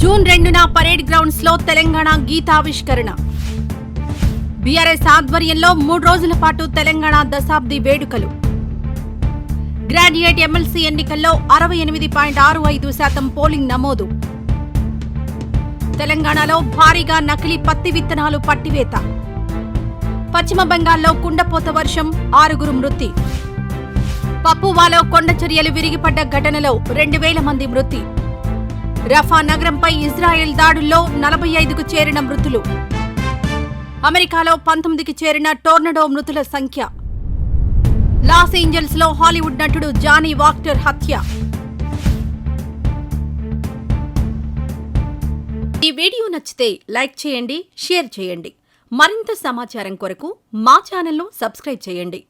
June రెండున parade గ్రౌండ్స్లో Telangana గీతావిష్కరణ. BRS ఆధ్వర్యంలో మూడు రోజుల పాటు తెలంగాణ దశాబ్ది వేడుకలు. గ్రాడ్యుయేట్ ఎమ్మెల్సీ ఎన్నికల్లో అరవై ఎనిమిది పాయింట్ ఆరు ఐదు శాతం పోలింగ్ నమోదు. తెలంగాణలో భారీగా నకిలీ పత్తి విత్తనాలు పట్టివేత. పశ్చిమ బెంగాల్లో కుండపోత వర్షం ఆరుగురు మృతి. పప్పువాలో కొండ చర్యలు విరిగిపడ్డ ఘటనలో రెండు వేల మంది మృతి. రఫా నగరంపై ఇజ్రాయెల్ దాడుల్లో నలభై ఐదుకు చేరిన మృతులు. అమెరికాలో పంతొమ్మిదికి చేరిన టోర్నడో మృతుల సంఖ్య. లాస్ ఏంజల్స్లో హాలీవుడ్ నటుడు జానీ వాక్టర్ హత్య. ఈ వీడియో నచ్చితే లైక్ చేయండి షేర్ చేయండి. మరింత సమాచారం కొరకు మా ఛానల్ను సబ్స్క్రైబ్ చేయండి.